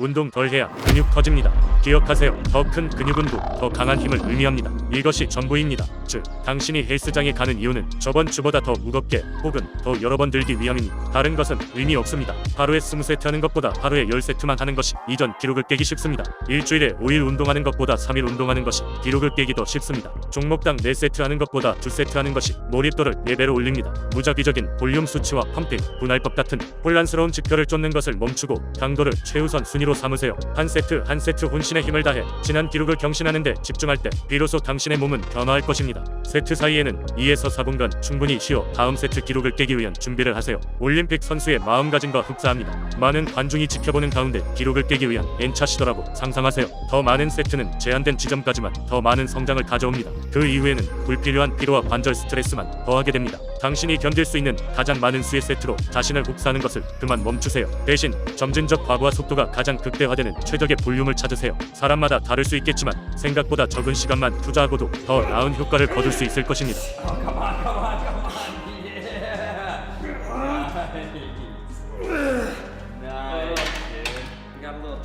운동 덜 해야 근육 터집니다. 기억하세요. 더 큰 근육운도 더 강한 힘을 의미합니다. 이것이 전부입니다. 즉, 당신이 헬스장에 가는 이유는 저번 주보다 더 무겁게 혹은 더 여러 번 들기 위함입니다. 다른 것은 의미 없습니다. 하루에 20세트 하는 것보다 하루에 10세트만 하는 것이 이전 기록을 깨기 쉽습니다. 일주일에 5일 운동하는 것보다 3일 운동하는 것이 기록을 깨기 더 쉽습니다. 종목당 4세트 하는 것보다 2세트 하는 것이 몰입도를 4배로 올립니다. 무작위적인 볼륨 수치와 펌핑, 분할법 같은 혼란스러운 지표를 쫓는 것을 멈추고 강도를 최우선 순위로 삼으세요. 한 세트 한 세트 혼신의 힘을 다해 지난 기록을 경신하는데 집중할 때 비로소 당신 의 몸은 변화할 것입니다. 세트 사이에는 2에서 4분간 충분히 쉬어 다음 세트 기록을 깨기 위한 준비를 하세요. 올림픽 선수의 마음가짐과 흡사합니다. 많은 관중이 지켜보는 가운데 기록을 깨기 위한 N차시더라고 상상하세요. 더 많은 세트는 제한된 지점까지만 더 많은 성장을 가져옵니다. 그 이후에는 불필요한 피로와 관절 스트레스만 더하게 됩니다. 당신이 견딜 수 있는 가장 많은 수의 세트로 자신을 혹사하는 것을 그만 멈추세요. 대신 점진적 과부하 속도가 가장 극대화되는 최적의 볼륨을 찾으세요. 사람마다 다를 수 있겠지만 생각보다 적은 시간만 투자하고도 더 나은 효과를 거둘 수 있을 것입니다.